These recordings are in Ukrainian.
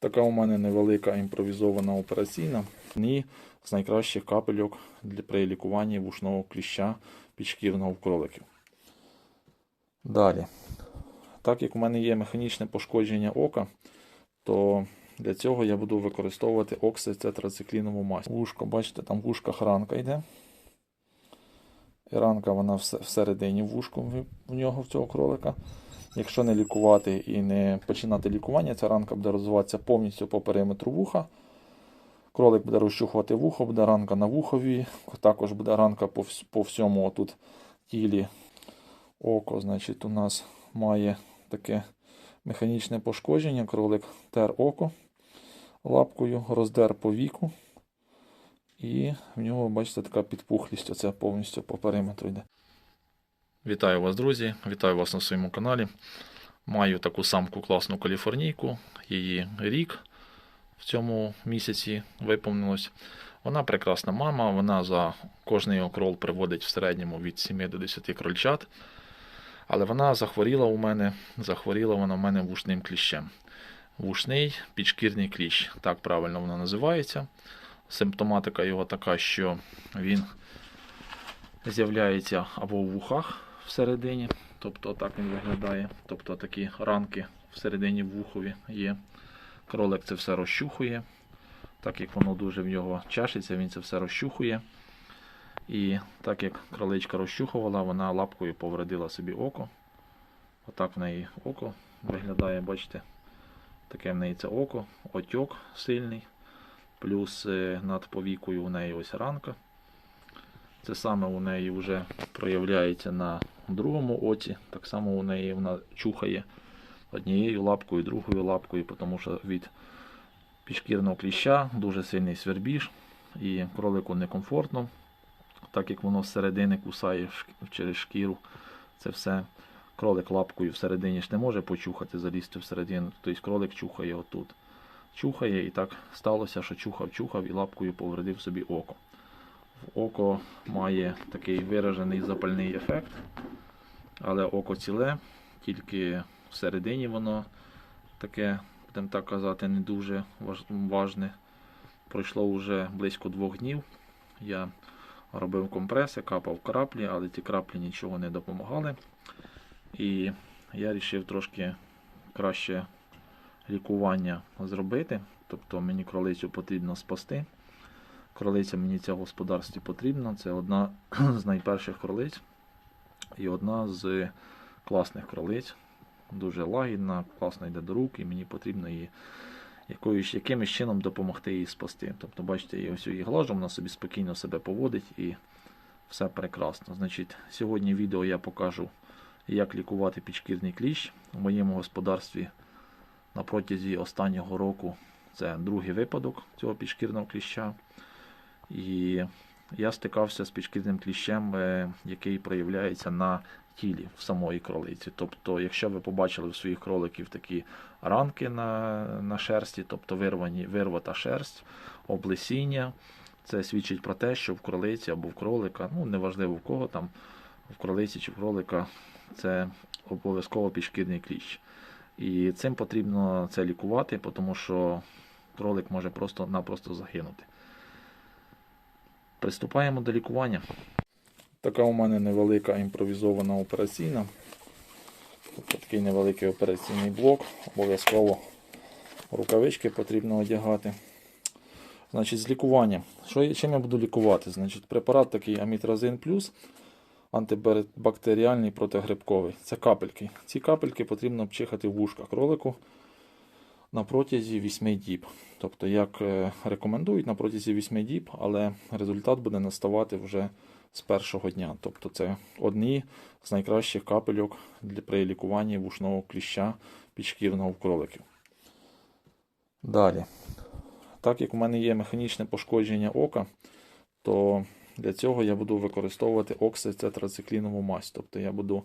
Така у мене невелика імпровізована операційна. Ні з найкращих капельок для при лікуванні вушного кліща підшкірного кроликів. Далі. Так як у мене є механічне пошкодження ока, то для цього я буду використовувати оксицетрациклінову мазь. Вушко, бачите, там вушках ранка йде. І ранка вона всередині вушку в нього в цього кролика. Якщо не лікувати і не починати лікування, ця ранка буде розвиватися повністю по периметру вуха. Кролик буде розчухувати вухо, буде ранка на вухові, також буде ранка по, по всьому отут тілі. Око, значить, у нас має таке механічне пошкодження. Кролик тер око лапкою, роздер по віку. І в нього, бачите, така підпухлість. Оце повністю по периметру йде. Вітаю вас, друзі! Вітаю вас на своєму каналі. Маю таку самку класну каліфорнійку. Її рік в цьому місяці виповнилось. Вона прекрасна мама. Вона за кожний окрол приводить в середньому від 7 до 10 крольчат. Але вона захворіла у мене, захворіла вона у мене вушним кліщем. Вушний підшкірний кліщ, так правильно воно називається. Симптоматика його така, що він з'являється або в вухах всередині, тобто так він виглядає. Тобто такі ранки всередині в вухові є. Кролик це все розчухує. Так як воно дуже в нього чашиться, він це все розчухує. І так як кроличка розчухувала, вона лапкою повредила собі око. Отак в неї око виглядає, бачите. Таке в неї це око, отьок сильний. Плюс е, над повікою у неї ось ранка. Це саме у неї вже проявляється на другому оці. Так само у неї вона чухає однією лапкою, другою лапкою, тому що від підшкірного кліща дуже сильний свербіж і кролику некомфортно, так як воно зсередини кусає через шкіру. Це все. Кролик лапкою всередині ж не може почухати, залізти всередину. Тобто кролик чухає отут. Чухає і так сталося, що чухав, чухав і лапкою повредив собі око. Око має такий виражений запальний ефект, але око ціле, тільки всередині воно таке, будемо так казати, не дуже важне. Пройшло вже близько двох днів. Я робив компреси, капав краплі, але ті краплі нічого не допомагали. І я вирішив трошки краще лікування зробити. Тобто мені кролицю потрібно спасти. Кролиця мені ця в господарстві потрібна. Це одна з найперших кролиць і одна з класних кролиць. Дуже лагідна, класно йде до рук, і мені потрібно її якоюсь, якимось чином допомогти їй спасти. Тобто, бачите, я ось її глажу, вона собі спокійно себе поводить і все прекрасно. Значить, сьогодні відео я покажу, як лікувати підшкірний кліщ у моєму господарстві на протязі останнього року. Це другий випадок цього підшкірного кліща. І я стикався з підшкірним кліщем, е, який проявляється на тілі в самої кролиці. Тобто, якщо ви побачили у своїх кроликів такі ранки на, на шерсті, тобто вирвані, вирвата шерсть, облесіння, це свідчить про те, що в кролиці або в кролика, ну неважливо в кого там, в кролиці чи в кролика, це обов'язково підшкірний кліщ. І цим потрібно це лікувати, тому що кролик може просто-напросто загинути. Приступаємо до лікування. Така у мене невелика імпровізована операційна. Тобто такий невеликий операційний блок. Обов'язково рукавички потрібно одягати. Значить, з лікування. Що, чим я буду лікувати? Значить, препарат такий Амітразин плюс антибактеріальний протигрибковий. Це капельки. Ці капельки потрібно обчихати в вушка кролику на протязі 8 діб. Тобто, як е, рекомендують на протязі 8 діб, але результат буде наставати вже з першого дня. Тобто, це одні з найкращих капельок для при лікуванні вушного кліща підшкірного в кроликів. Далі. Так як у мене є механічне пошкодження ока, то для цього я буду використовувати оксицетрациклінову мазь. Тобто я буду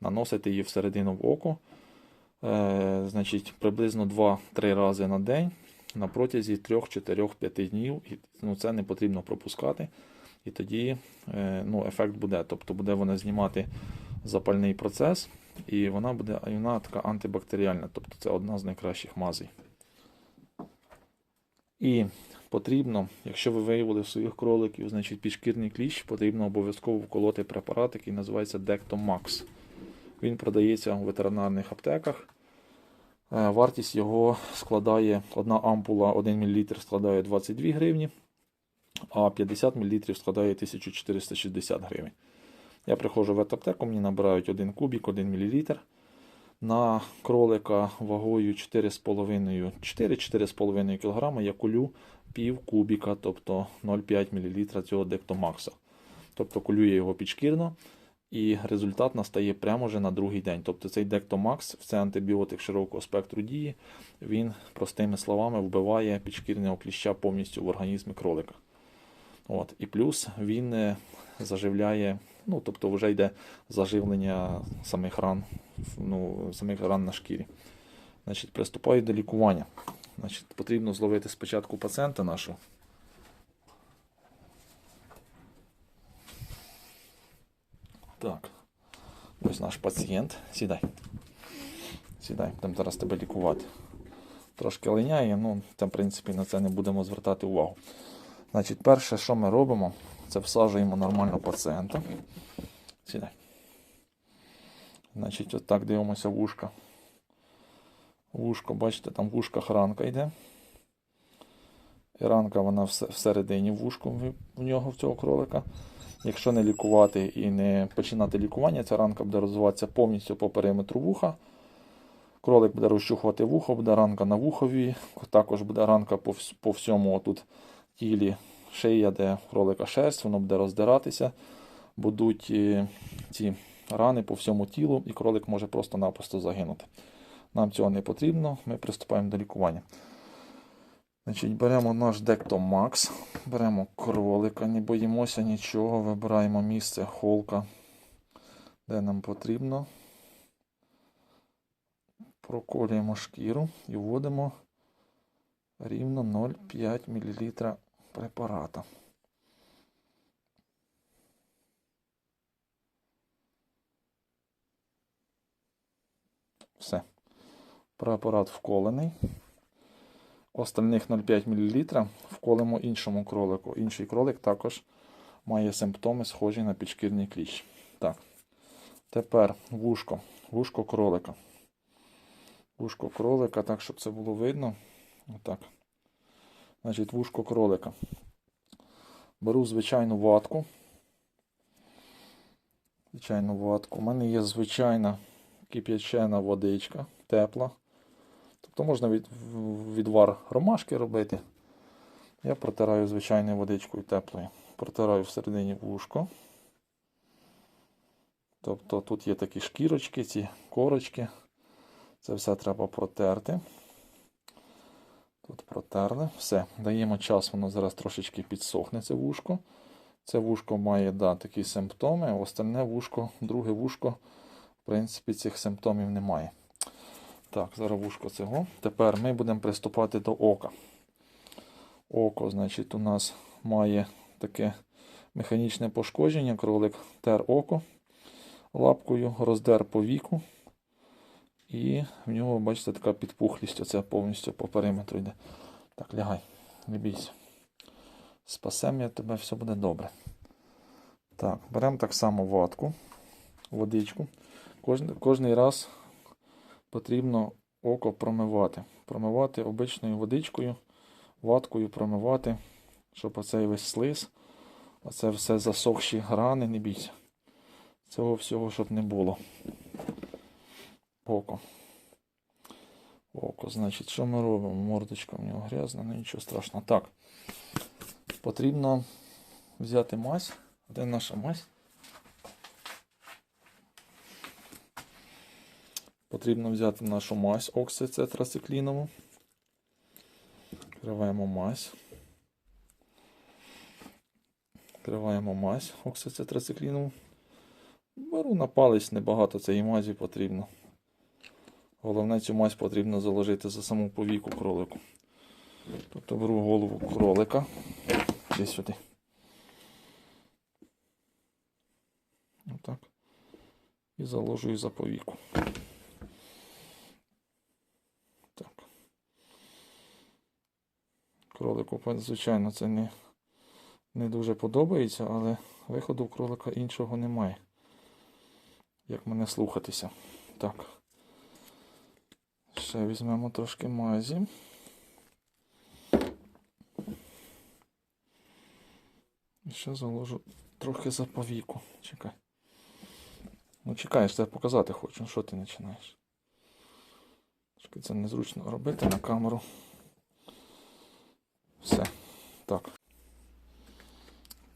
наносити її всередину в око, значить, приблизно 2-3 рази на день на протязі 3-4-5 днів. І, ну, це не потрібно пропускати. І тоді е, ну, ефект буде. Тобто буде вона знімати запальний процес, і вона буде і вона така антибактеріальна. Тобто це одна з найкращих мазей. І потрібно, якщо ви виявили в своїх кроликів, значить підшкірний кліщ, потрібно обов'язково вколоти препарат, який називається Dectomax. Він продається у ветеринарних аптеках. Е, Вартість його складає одна ампула 1 мл складає 22 гривні, а 50 мл складає 1460 гривень. Я приходжу в ветаптеку, мені набирають 1 кубік, 1 мл. На кролика вагою 4,5 4-4,5 кг я кулю пів кубіка, тобто 0,5 мл цього дектомакса. Тобто кулю я його підшкірно, і результат настає прямо вже на другий день. Тобто цей дектомакс, це антибіотик широкого спектру дії, він, простими словами, вбиває підшкірного кліща повністю в організмі кролика. От. І плюс він е, заживляє, ну, тобто вже йде заживлення самих ран, ну, самих ран на шкірі. Значить, приступаю до лікування. Значить, потрібно зловити спочатку пацієнта нашого. Так. Ось наш пацієнт. Сідай. Сідай, будемо зараз тебе лікувати. Трошки линяє, ну, там, в принципі, на це не будемо звертати увагу. Значить, перше, що ми робимо, це всаджуємо нормально пацієнта. Сідай. Значить, от так дивимося вушка. Вушко, бачите, там в вушках ранка йде. І ранка вона всередині вушку в нього, в цього кролика. Якщо не лікувати і не починати лікування, ця ранка буде розвиватися повністю по периметру вуха. Кролик буде розчухувати вухо, буде ранка на вухові, також буде ранка по, по всьому тут тілі шия, де кролика шерсть, воно буде роздиратися. Будуть е, ці рани по всьому тілу, і кролик може просто-напросто загинути. Нам цього не потрібно, ми приступаємо до лікування. Значить, Беремо наш Дектомакс, беремо кролика, не боїмося нічого, вибираємо місце холка, де нам потрібно. Проколюємо шкіру і вводимо рівно 0,5 мл препарата. Все. Препарат вколений. Остальних 0,5 мл вколимо іншому кролику. Інший кролик також має симптоми, схожі на підшкірний кліщ. Так. Тепер вушко. Вушко кролика. Вушко кролика, так, щоб це було видно. Отак. Значить, вушко кролика. Беру звичайну ватку. Звичайну ватку. У мене є звичайна кип'ячена водичка, тепла. Тобто можна від, відвар ромашки робити. Я протираю звичайною водичкою теплою. Протираю всередині вушко. Тобто тут є такі шкірочки, ці корочки. Це все треба протерти. Тут протерли. Все. Даємо час, воно зараз трошечки підсохне це вушко. Це вушко має да, такі симптоми, остальне вушко, друге вушко, в принципі, цих симптомів немає. Так, зараз вушко цього. Тепер ми будемо приступати до ока. Око, значить, у нас має таке механічне пошкодження. Кролик тер око лапкою, роздер по віку. І в нього, бачите, така підпухлість. Оце повністю по периметру йде. Так, лягай, не бійся. Спасем я тебе, все буде добре. Так, беремо так само ватку, водичку. Кожен, кожний раз потрібно око промивати. Промивати обичною водичкою, ваткою промивати, щоб оцей весь слиз, оце все засохші грани, не бійся. Цього всього, щоб не було. Око. Око, значить, що ми робимо? Мордочка в нього грязна, ну нічого страшного. Так. Потрібно взяти мазь. Де наша мазь? Потрібно взяти нашу мазь оксицетрациклінову. Відкриваємо мазь. Відкриваємо мазь оксицетрациклінову. Беру на палець, небагато цієї мазі потрібно. Головне, цю мазь потрібно заложити за саму повіку кролику. Тобто беру голову кролика. Десь сюди. Отак. І заложую за повіку. Так. Кролику, звичайно, це не, не дуже подобається, але виходу в кролика іншого немає. Як мене слухатися. Так. Ще візьмемо трошки мазі. І ще заложу трохи за повіку. Чекай. Ну чекаєш, тебе показати хочу. Що ти починаєш? Трошки це незручно робити на камеру. Все. Так.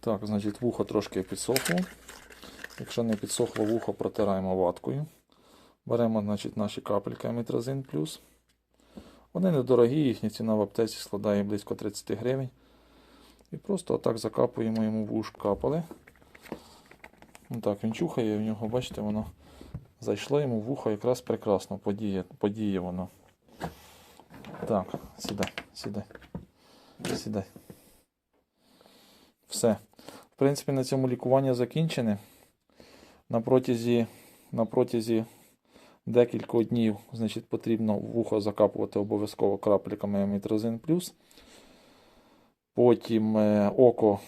Так, значить, вухо трошки підсохло. Якщо не підсохло вухо, протираємо ваткою. Беремо значить, наші капельки Амітразин плюс. Вони недорогі, їхня ціна в аптеці складає близько 30 гривень. І просто отак закапуємо йому в ушко капали. Так, він чухає, в нього, бачите, воно зайшло йому в вухо якраз прекрасно, подіє, подіє воно. Так, сідай, сідай. Сідай. Все. В принципі, на цьому лікування закінчене. На протязі, на протязі декількох днів значить, потрібно вухо закапувати обов'язково крапельками Амітрозин плюс. Потім е, око,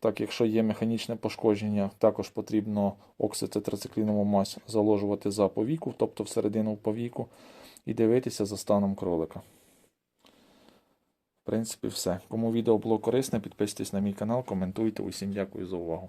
так якщо є механічне пошкодження, також потрібно оксицитроциклінову мазь заложувати за повіку, тобто всередину повіку, і дивитися за станом кролика. Принципі, все. Кому відео було корисне, підписуйтесь на мій канал, коментуйте. Усім дякую за увагу.